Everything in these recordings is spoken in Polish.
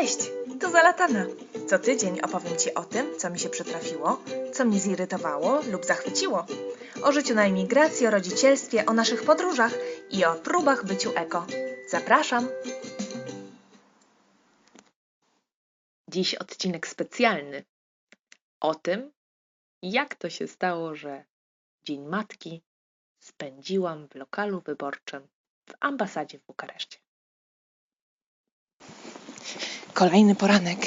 Cześć, tu Zalatana. Co tydzień opowiem Ci o tym, co mi się przytrafiło, co mnie zirytowało lub zachwyciło. O życiu na emigracji, o rodzicielstwie, o naszych podróżach i o próbach byciu eko. Zapraszam! Dziś odcinek specjalny o tym, jak to się stało, że Dzień Matki spędziłam w lokalu wyborczym w ambasadzie w Bukareszcie. Kolejny poranek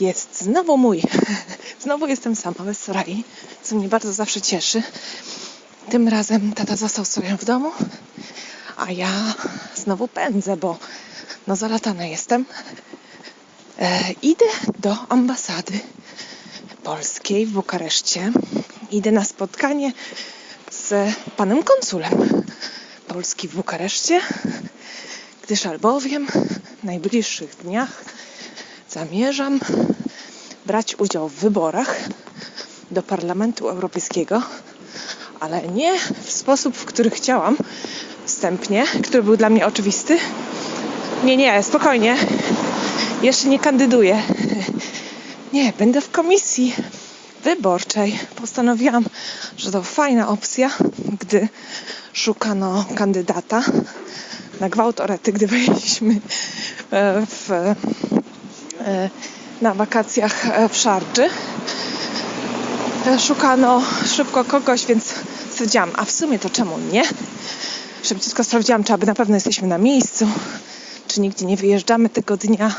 jest znowu mój. Znowu jestem sama bez Sorai, co mnie bardzo zawsze cieszy. Tym razem tata został Sorają w domu, a ja znowu pędzę, bo no zalatana jestem. E, idę do ambasady polskiej w Bukareszcie. Idę na spotkanie z panem konsulem Polski w Bukareszcie, gdyż albowiem najbliższych dniach zamierzam brać udział w wyborach do Parlamentu Europejskiego, ale nie w sposób, w który chciałam wstępnie, który był dla mnie oczywisty. Nie, nie, spokojnie. Jeszcze nie kandyduję. Nie, będę w komisji wyborczej. Postanowiłam, że to fajna opcja, gdy szukano kandydata na gwałt orety, gdy byliśmy w, e, na wakacjach e, w Szardży. Szukano szybko kogoś, więc stwierdziłam, a w sumie to czemu nie? Szybciutko sprawdziłam, czy aby na pewno jesteśmy na miejscu, czy nigdzie nie wyjeżdżamy tego dnia.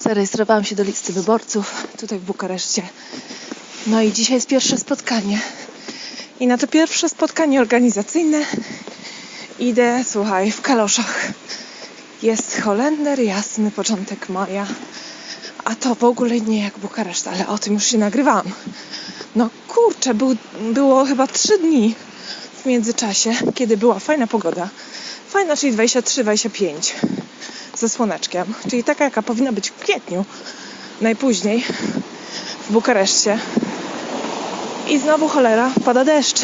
Zarejestrowałam się do listy wyborców tutaj w Bukareszcie. No i dzisiaj jest pierwsze spotkanie. I na to pierwsze spotkanie organizacyjne idę, słuchaj, w kaloszach. Jest Holender, jasny początek maja. A to w ogóle nie jak Bukareszt, ale o tym już się nagrywałam. No kurczę, był, było chyba trzy dni w międzyczasie, kiedy była fajna pogoda. Fajna, czyli 23-25 ze słoneczkiem, czyli taka, jaka powinna być w kwietniu, najpóźniej w Bukareszcie. I znowu cholera, pada deszcz.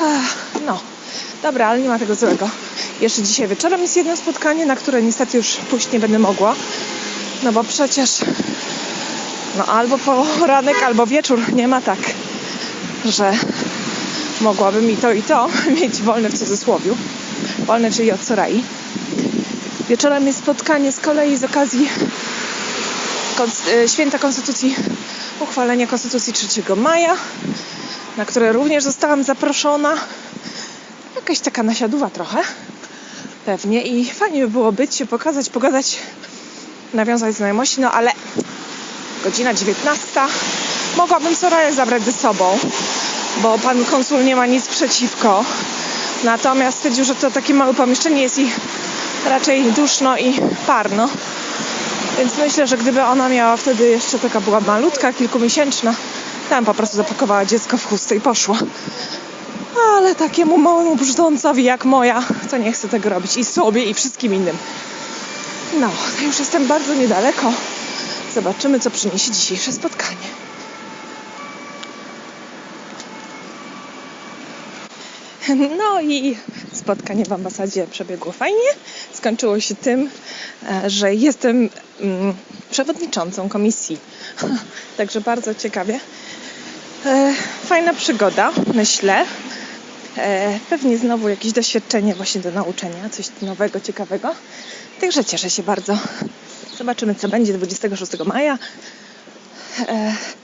Ach, no, dobra, ale nie ma tego złego. Jeszcze dzisiaj wieczorem jest jedno spotkanie, na które niestety już pójść nie będę mogła. No bo przecież no albo poranek, albo wieczór nie ma tak, że mogłabym i to i to mieć wolne w cudzysłowiu. Wolne, czyli od Sorai. Wieczorem jest spotkanie z kolei z okazji Święta Konstytucji, uchwalenia Konstytucji 3 maja, na które również zostałam zaproszona. Jakaś taka nasiaduwa trochę, pewnie. I fajnie by było być, się pokazać, pogadać, nawiązać znajomości, no ale godzina 19. Mogłabym Soraję zabrać ze sobą, bo pan konsul nie ma nic przeciwko. Natomiast stwierdził, że to takie małe pomieszczenie jest i raczej duszno i parno. Więc myślę, że gdyby ona miała wtedy jeszcze taka była malutka, kilkumiesięczna, tam po prostu zapakowała dziecko w chustę i poszła. Ale takiemu małemu brzdącowi jak moja, to nie chcę tego robić i sobie, i wszystkim innym. No, już jestem bardzo niedaleko. Zobaczymy, co przyniesie dzisiejsze spotkanie. No i spotkanie w ambasadzie przebiegło fajnie. Skończyło się tym, e, że jestem mm, przewodniczącą komisji. Także bardzo ciekawie. E, fajna przygoda, myślę. E, pewnie znowu jakieś doświadczenie właśnie do nauczenia, coś nowego, ciekawego. Także cieszę się bardzo. Zobaczymy, co będzie 26 maja,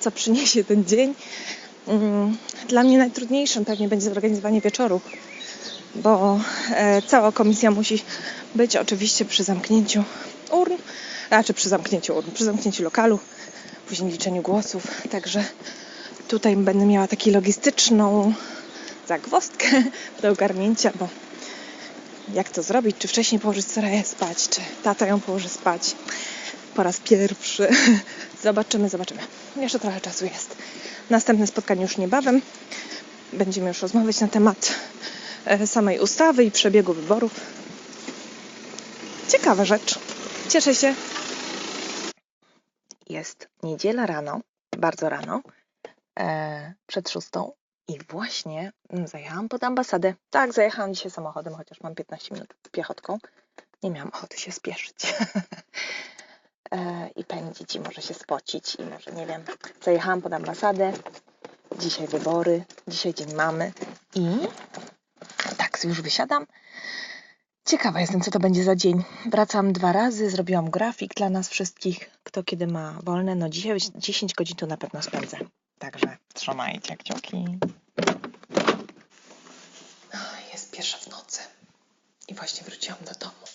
co przyniesie ten dzień. Mm, dla mnie najtrudniejszym pewnie będzie zorganizowanie wieczoru, bo e, cała komisja musi być oczywiście przy zamknięciu urn, raczej przy zamknięciu urn, przy zamknięciu lokalu, później liczeniu głosów. Także tutaj będę miała taką logistyczną zagwozdkę do ogarnięcia, bo jak to zrobić? Czy wcześniej położyć Saraję spać, czy tata ją położy spać po raz pierwszy? Zobaczymy, zobaczymy. Jeszcze trochę czasu jest. Następne spotkanie już niebawem. Będziemy już rozmawiać na temat e, samej ustawy i przebiegu wyborów. Ciekawa rzecz. Cieszę się. Jest niedziela rano, bardzo rano, e, przed szóstą i właśnie zajechałam pod ambasadę. Tak, zajechałam dzisiaj samochodem, chociaż mam 15 minut piechotką. Nie miałam ochoty się spieszyć. pochodzić i może się spocić i może, nie wiem, zajechałam pod ambasadę. Dzisiaj wybory, dzisiaj dzień mamy i tak, już wysiadam. Ciekawa jestem, co to będzie za dzień. Wracam dwa razy, zrobiłam grafik dla nas wszystkich, kto kiedy ma wolne. No dzisiaj 10 godzin tu na pewno spędzę. Także trzymajcie kciuki. Jest pierwsza w nocy i właśnie wróciłam do domu.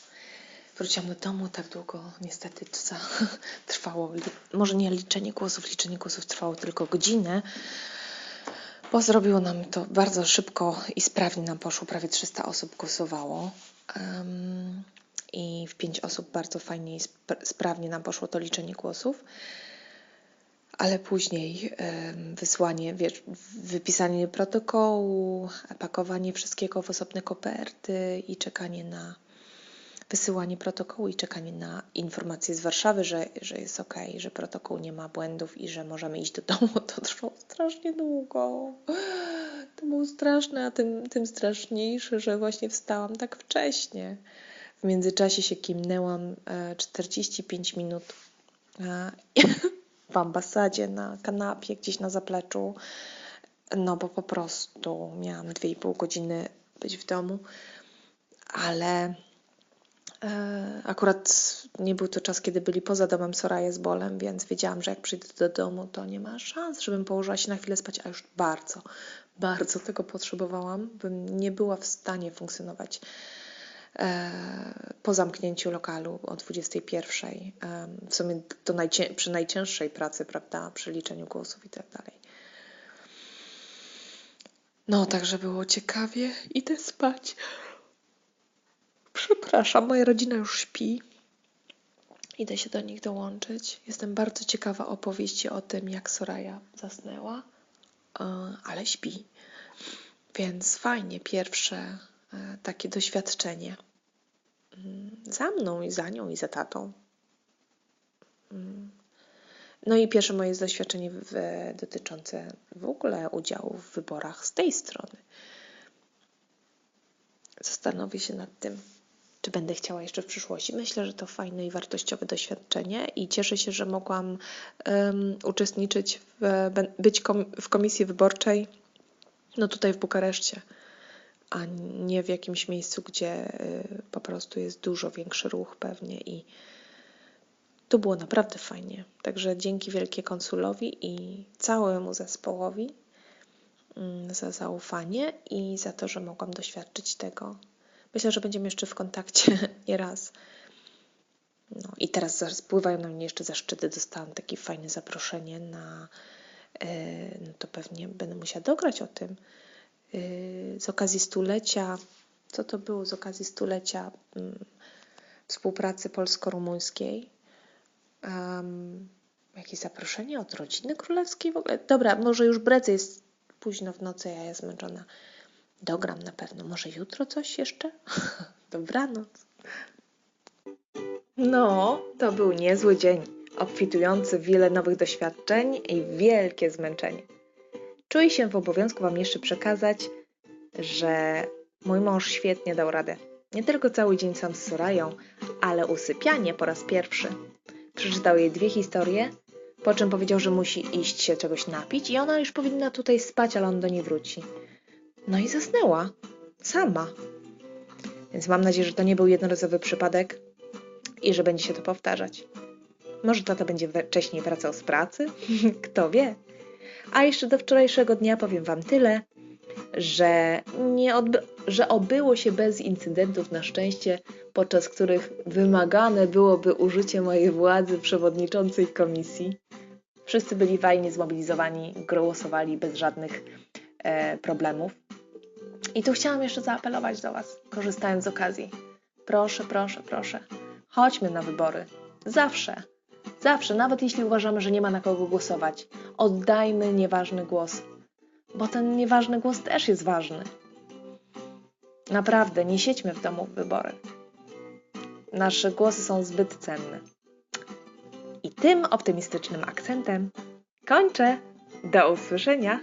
Wróciłam do domu tak długo, niestety trwało, może nie liczenie głosów, liczenie głosów trwało tylko godzinę, bo zrobiło nam to bardzo szybko i sprawnie nam poszło, prawie 300 osób głosowało. Um, I w 5 osób bardzo fajnie i sprawnie nam poszło to liczenie głosów ale później wysłanie, wypisanie protokołu, pakowanie wszystkiego w osobne koperty i czekanie na wysyłanie protokołu i czekanie na informacje z Warszawy, że, że jest ok, że protokół nie ma błędów i że możemy iść do domu, to trwało strasznie długo. To było straszne, a tym, tym straszniejsze, że właśnie wstałam tak wcześnie. W międzyczasie się kimnęłam 45 e, minut w ambasadzie na kanapie, gdzieś na zapleczu, no bo po prostu miałam 2,5 godziny być w domu, ale e, akurat nie był to czas, kiedy byli poza domem Soraje z bolem, więc wiedziałam, że jak przyjdę do domu, to nie ma szans, żebym położyła się na chwilę spać, a już bardzo, bardzo tego potrzebowałam, bym nie była w stanie funkcjonować po zamknięciu lokalu o 21. W sumie to przy najcięższej pracy, prawda, przy liczeniu głosów i tak dalej. No, także było ciekawie. Idę spać. Przepraszam, moja rodzina już śpi. Idę się do nich dołączyć. Jestem bardzo ciekawa opowieści o tym, jak Soraya zasnęła, e, ale śpi. Więc fajnie, pierwsze E, takie doświadczenie mm, za mną i za nią i za tatą. Mm. No i pierwsze moje doświadczenie w, dotyczące w ogóle udziału w wyborach z tej strony. Zastanowię się nad tym, czy będę chciała jeszcze w przyszłości. Myślę, że to fajne i wartościowe doświadczenie i cieszę się, że mogłam um, uczestniczyć, w, być kom, w komisji wyborczej, no tutaj w Bukareszcie a nie w jakimś miejscu, gdzie y, po prostu jest dużo większy ruch pewnie i to było naprawdę fajnie. Także dzięki wielkie konsulowi i całemu zespołowi mm, za zaufanie i za to, że mogłam doświadczyć tego. Myślę, że będziemy jeszcze w kontakcie nieraz. No i teraz spływają na mnie jeszcze zaszczyty. Dostałam takie fajne zaproszenie na. Y, no to pewnie będę musiała dograć o tym z okazji stulecia, co to było z okazji stulecia mm, współpracy polsko-rumuńskiej. Um, jakieś zaproszenie od rodziny królewskiej w ogóle? Dobra, może już bredzę, jest późno w nocy, ja jestem zmęczona. Dogram na pewno. Może jutro coś jeszcze? Dobranoc. No, to był niezły dzień, obfitujący w wiele nowych doświadczeń i wielkie zmęczenie. Czuję się w obowiązku Wam jeszcze przekazać, że mój mąż świetnie dał radę. Nie tylko cały dzień sam z Sorają, ale usypianie po raz pierwszy. Przeczytał jej dwie historie, po czym powiedział, że musi iść się czegoś napić i ona już powinna tutaj spać, ale on do niej wróci. No i zasnęła. Sama. Więc mam nadzieję, że to nie był jednorazowy przypadek i że będzie się to powtarzać. Może tata będzie wcześniej wracał z pracy? Kto wie? A jeszcze do wczorajszego dnia powiem Wam tyle, że, nie że obyło się bez incydentów na szczęście, podczas których wymagane byłoby użycie mojej władzy przewodniczącej komisji. Wszyscy byli fajnie zmobilizowani, głosowali bez żadnych e, problemów. I tu chciałam jeszcze zaapelować do Was, korzystając z okazji. Proszę, proszę, proszę, chodźmy na wybory. Zawsze. Zawsze, nawet jeśli uważamy, że nie ma na kogo głosować, oddajmy nieważny głos, bo ten nieważny głos też jest ważny. Naprawdę, nie siedźmy w domu w wybory. Nasze głosy są zbyt cenne. I tym optymistycznym akcentem kończę. Do usłyszenia!